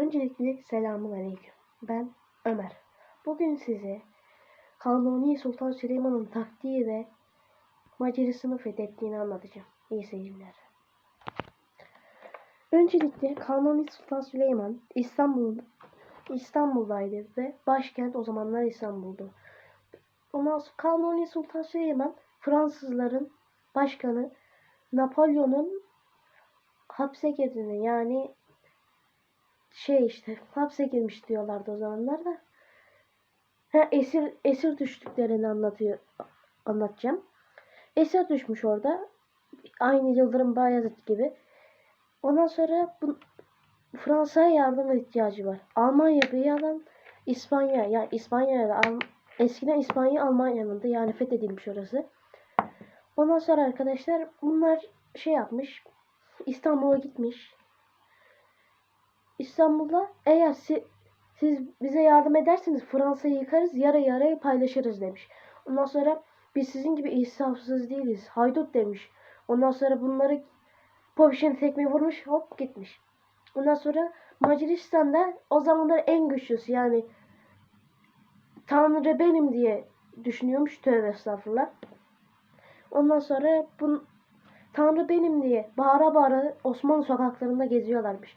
Öncelikle selamun aleyküm. Ben Ömer. Bugün size Kanuni Sultan Süleyman'ın taktiği ve Macaristan'ı fethettiğini anlatacağım. İyi seyirler. Öncelikle Kanuni Sultan Süleyman İstanbul İstanbul'daydı ve başkent o zamanlar İstanbul'du. Ondan sonra Kanuni Sultan Süleyman Fransızların başkanı Napolyon'un hapse girdiğini yani şey işte hapse girmiş diyorlardı o zamanlar da. Ha, esir esir düştüklerini anlatıyor anlatacağım. Esir düşmüş orada. Aynı Yıldırım Bayezid gibi. Ondan sonra bu, Fransa'ya yardım ihtiyacı var. Almanya bir yalan İspanya yani İspanya'da eskiden İspanya Almanya'nındı yani fethedilmiş orası. Ondan sonra arkadaşlar bunlar şey yapmış. İstanbul'a gitmiş. İstanbul'da eğer si, siz bize yardım ederseniz Fransa'yı yıkarız yarı yarıya paylaşırız demiş. Ondan sonra biz sizin gibi insafsız değiliz. Haydut demiş. Ondan sonra bunları Poviş'in tekme vurmuş hop gitmiş. Ondan sonra Macaristan'da o zamanlar en güçlüsü yani Tanrı benim diye düşünüyormuş. Tövbe estağfurullah. Ondan sonra bu Tanrı benim diye bağıra bağıra Osmanlı sokaklarında geziyorlarmış.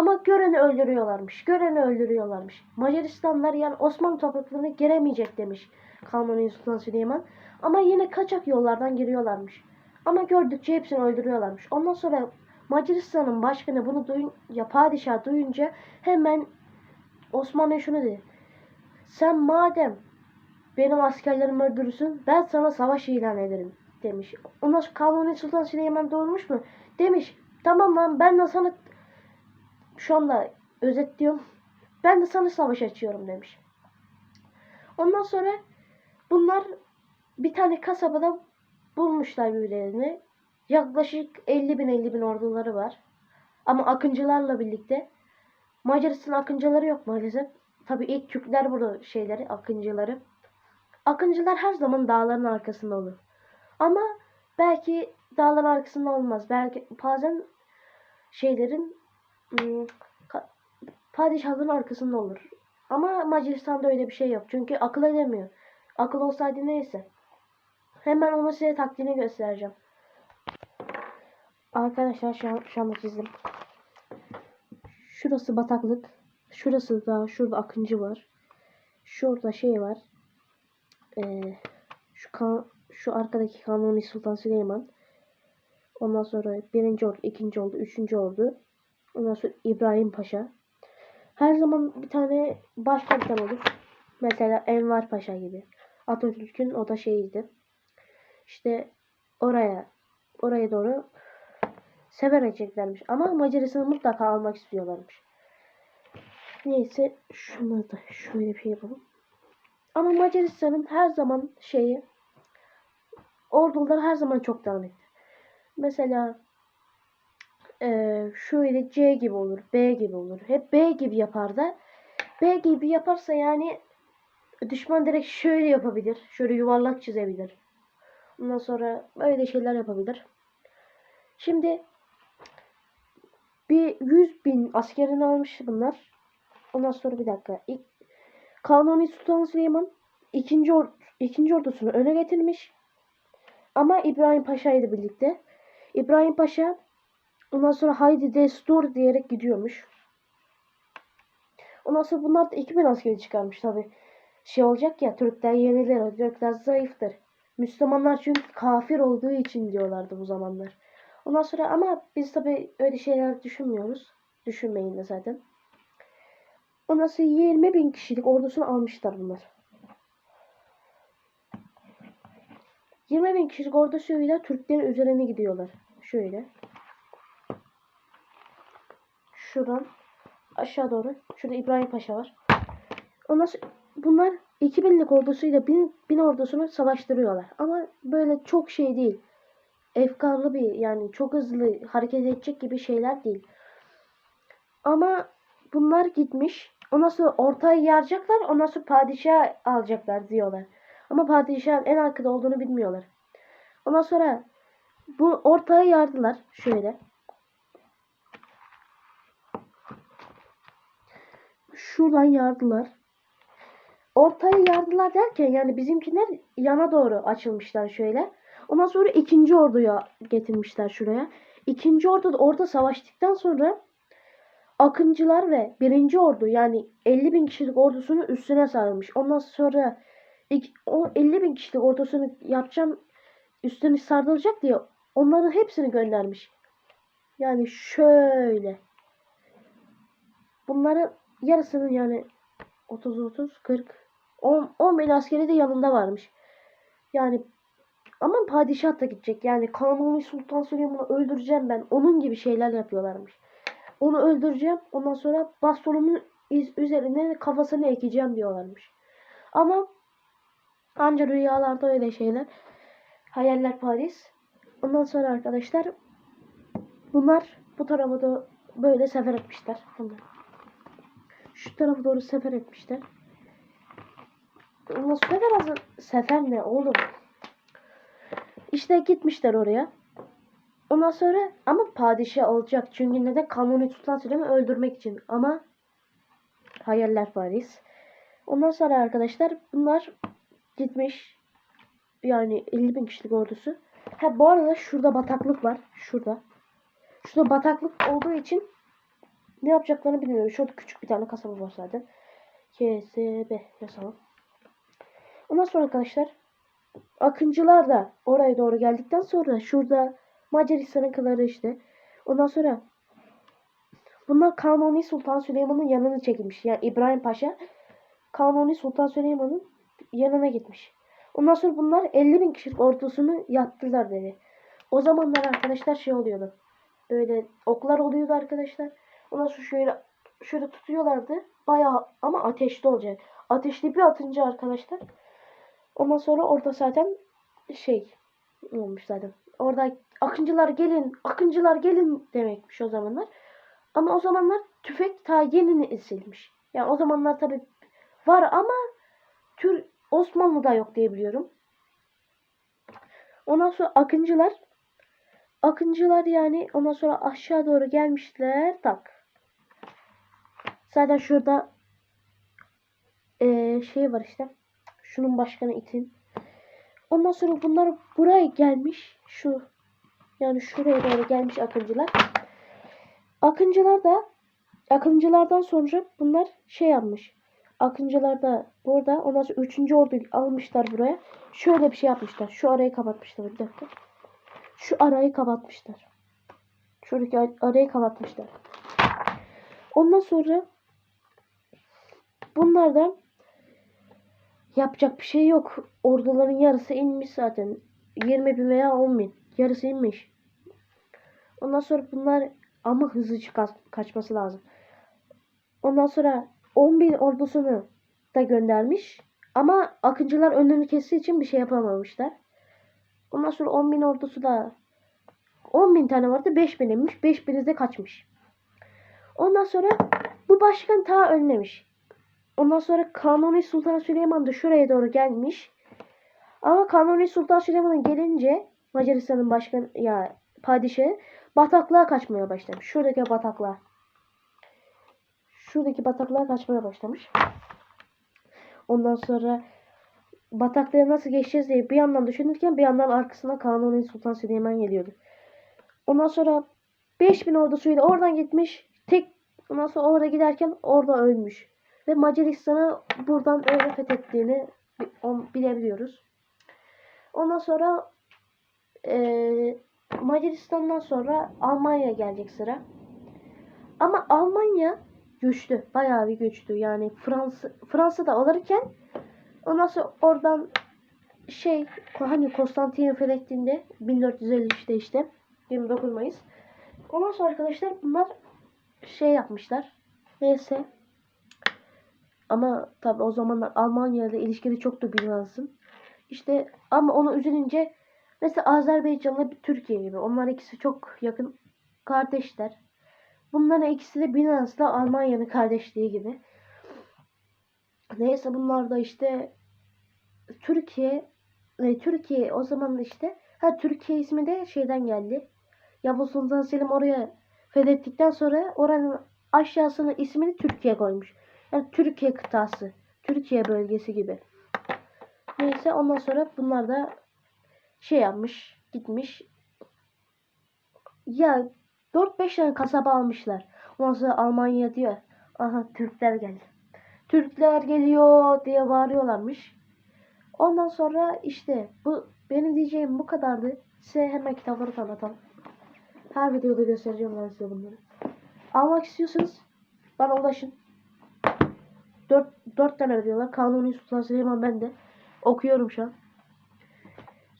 Ama göreni öldürüyorlarmış. Göreni öldürüyorlarmış. Macaristanlar yani Osmanlı topraklarına giremeyecek demiş Kanuni Sultan Süleyman. Ama yine kaçak yollardan giriyorlarmış. Ama gördükçe hepsini öldürüyorlarmış. Ondan sonra Macaristan'ın başkanı bunu duyunca, padişah duyunca hemen Osmanlı'ya şunu dedi. Sen madem benim askerlerimi öldürürsün ben sana savaş ilan ederim demiş. Ondan sonra Kanuni Sultan Süleyman doğurmuş mu? Demiş tamam lan ben de sana şu anda özetliyorum. Ben de sana savaş açıyorum demiş. Ondan sonra bunlar bir tane kasabada bulmuşlar birbirlerini. Yaklaşık 50 bin 50 bin orduları var. Ama akıncılarla birlikte. Macaristan akıncıları yok maalesef. Tabi ilk Türkler burada şeyleri, akıncıları. Akıncılar her zaman dağların arkasında olur. Ama belki dağların arkasında olmaz. Belki bazen şeylerin ım, padişahların arkasında olur. Ama Macaristan'da öyle bir şey yok. Çünkü akıl edemiyor. Akıl olsaydı neyse. Hemen onu size taktiğini göstereceğim. Arkadaşlar şu an, şu anda çizdim. Şurası bataklık. Şurası da şurada akıncı var. Şurada şey var. Ee, şu kan, şu arkadaki Kanuni Sultan Süleyman. Ondan sonra birinci ordu, ikinci ordu, üçüncü ordu. Ondan sonra İbrahim Paşa. Her zaman bir tane başkomutan olur. Mesela Enver Paşa gibi. Atatürk'ün o da şeyiydi. İşte oraya oraya doğru sefer edeceklermiş. Ama Macaristan'ı mutlaka almak istiyorlarmış. Neyse şunu da şöyle bir şey yapalım. Ama Macaristan'ın her zaman şeyi orduları her zaman çok dağınık. Mesela e, şöyle C gibi olur, B gibi olur. Hep B gibi yapar da B gibi yaparsa yani düşman direkt şöyle yapabilir. Şöyle yuvarlak çizebilir. Ondan sonra böyle şeyler yapabilir. Şimdi bir 100 bin askerini almış bunlar. Ondan sonra bir dakika. İlk, Kanuni Sultan Süleyman ikinci, or, ikinci ordusunu öne getirmiş. Ama İbrahim Paşa ile birlikte. İbrahim Paşa ondan sonra haydi destur diyerek gidiyormuş. Ondan sonra bunlar da 2000 askeri çıkarmış tabi. Şey olacak ya Türkler yenilir, Türkler zayıftır. Müslümanlar çünkü kafir olduğu için diyorlardı bu zamanlar. Ondan sonra ama biz tabi öyle şeyler düşünmüyoruz. Düşünmeyin de zaten. Ondan sonra 20 bin kişilik ordusunu almışlar bunlar. 20 bin kişilik ordusuyla Türklerin üzerine gidiyorlar. Şöyle. Şuradan aşağı doğru. Şurada İbrahim Paşa var. Ondan sonra bunlar 2000'lik ordusuyla bin, bin ordusunu savaştırıyorlar. Ama böyle çok şey değil. Efkarlı bir yani çok hızlı hareket edecek gibi şeyler değil. Ama bunlar gitmiş. Ondan sonra ortaya yaracaklar. Ondan sonra padişah alacaklar diyorlar. Ama padişahın en arkada olduğunu bilmiyorlar. Ondan sonra bu ortaya yardılar. Şöyle. Şuradan yardılar. Ortaya yardılar derken yani bizimkiler yana doğru açılmışlar şöyle. Ondan sonra ikinci orduya getirmişler şuraya. İkinci ordu da orada savaştıktan sonra Akıncılar ve birinci ordu yani 50 bin kişilik ordusunu üstüne sarılmış. Ondan sonra ilk- o 50 bin kişilik ordusunu yapacağım üstüne sarılacak diye onların hepsini göndermiş. Yani şöyle. Bunların yarısının yani 30 30 40 10 10 bin askeri de yanında varmış. Yani ama padişah da gidecek. Yani Kanuni Sultan Süleyman'ı öldüreceğim ben. Onun gibi şeyler yapıyorlarmış. Onu öldüreceğim. Ondan sonra bastonumun üzerine kafasını ekeceğim diyorlarmış. Ama anca rüyalarda öyle şeyler. Hayaller Paris. Ondan sonra arkadaşlar bunlar bu tarafa da böyle sefer etmişler. Bunlar. Şu tarafa doğru sefer etmişler. Ondan sefer hazır. Sefer ne oğlum? İşte gitmişler oraya. Ondan sonra ama padişah olacak. Çünkü neden? Kanuni Sultan Süleyman'ı öldürmek için. Ama hayaller Paris. Ondan sonra arkadaşlar bunlar gitmiş. Yani 50 bin kişilik ordusu. Ha bu arada şurada bataklık var. Şurada. Şurada bataklık olduğu için ne yapacaklarını bilmiyorum. Şurada küçük bir tane kasaba var zaten. KSB yazalım. Ondan sonra arkadaşlar Akıncılar da oraya doğru geldikten sonra şurada Macaristan'ın kıları işte. Ondan sonra bunlar Kanuni Sultan Süleyman'ın yanına çekilmiş. Yani İbrahim Paşa Kanuni Sultan Süleyman'ın yanına gitmiş. Ondan sonra bunlar 50 bin kişilik ordusunu yaptılar dedi. O zamanlar arkadaşlar şey oluyordu. Böyle oklar oluyordu arkadaşlar. Ondan sonra şöyle şöyle tutuyorlardı. Bayağı ama ateşli olacak. Ateşli bir atınca arkadaşlar Ondan sonra orada zaten şey olmuş zaten. Orada akıncılar gelin, akıncılar gelin demekmiş o zamanlar. Ama o zamanlar tüfek ta yeni nesilmiş. Yani o zamanlar tabi var ama Tür Osmanlı'da yok diye biliyorum. Ondan sonra akıncılar akıncılar yani ondan sonra aşağı doğru gelmişler. Tak. Zaten şurada eee, şey var işte. Şunun başkanı itin. Ondan sonra bunlar buraya gelmiş. Şu yani şuraya doğru gelmiş akıncılar. Akıncılar da Akıncılardan sonra bunlar şey yapmış. Akıncılar da burada ondan sonra 3. ordu almışlar buraya. Şöyle bir şey yapmışlar. Şu arayı kapatmışlar. Bir dakika. Şu arayı kapatmışlar. Şuradaki ar- arayı kapatmışlar. Ondan sonra bunlar da yapacak bir şey yok. Orduların yarısı inmiş zaten. 20 bin veya 10 bin. Yarısı inmiş. Ondan sonra bunlar ama hızlı çıka- kaçması lazım. Ondan sonra 10 bin ordusunu da göndermiş. Ama akıncılar önlerini kestiği için bir şey yapamamışlar. Ondan sonra 10 bin ordusu da 10 bin tane vardı. 5 bin inmiş. 5 bini de kaçmış. Ondan sonra bu başkan ta ölmemiş. Ondan sonra Kanuni Sultan Süleyman da şuraya doğru gelmiş. Ama Kanuni Sultan Süleyman'ın gelince Macaristan'ın başkan ya padişahı bataklığa kaçmaya başlamış. Şuradaki bataklığa. Şuradaki bataklığa kaçmaya başlamış. Ondan sonra bataklığa nasıl geçeceğiz diye bir yandan düşünürken bir yandan arkasına Kanuni Sultan Süleyman geliyordu. Ondan sonra 5000 ordusuyla oradan gitmiş. Tek ondan sonra orada giderken orada ölmüş. Ve Macaristan'ı buradan öyle fethettiğini bilebiliyoruz. Ondan sonra eee, Macaristan'dan sonra Almanya gelecek sıra. Ama Almanya güçlü. Bayağı bir güçlü. Yani Fransa Fransa'da alırken ondan sonra oradan şey hani Konstantin'i fethettiğinde 1453'te işte 29 Mayıs. Ondan sonra arkadaşlar bunlar şey yapmışlar. Neyse. Ama tabi o zamanlar Almanya ile ilişkili çok da Bizans'ın. İşte ama onu üzülünce mesela Azerbaycan'la Türkiye gibi. Onlar ikisi çok yakın kardeşler. Bunların ikisi de Bizans'la Almanya'nın kardeşliği gibi. Neyse bunlar da işte Türkiye e, Türkiye o zaman işte ha Türkiye ismi de şeyden geldi. Yavuz Sultan Selim oraya fethettikten sonra oranın aşağısına ismini Türkiye koymuş. Yani Türkiye kıtası. Türkiye bölgesi gibi. Neyse ondan sonra bunlar da şey yapmış. Gitmiş. Ya 4-5 tane kasaba almışlar. Ondan sonra Almanya diyor. Aha Türkler geldi. Türkler geliyor diye bağırıyorlarmış. Ondan sonra işte bu benim diyeceğim bu kadardı. Size hemen kitapları tanıtalım. Her videoda göstereceğim ben size bunları. Almak istiyorsanız bana ulaşın. 4, 4 tane veriyorlar. Kanuni Sultan Süleyman ben de okuyorum şu an.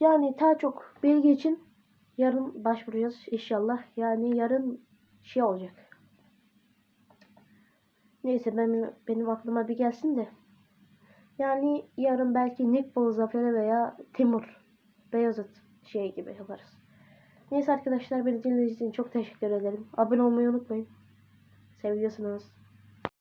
Yani daha çok bilgi için yarın başvuracağız inşallah. Yani yarın şey olacak. Neyse benim, benim aklıma bir gelsin de. Yani yarın belki Nikbol Zafer'i veya Timur Beyazıt şey gibi yaparız. Neyse arkadaşlar beni dinlediğiniz için çok teşekkür ederim. Abone olmayı unutmayın. Seviyorsunuz.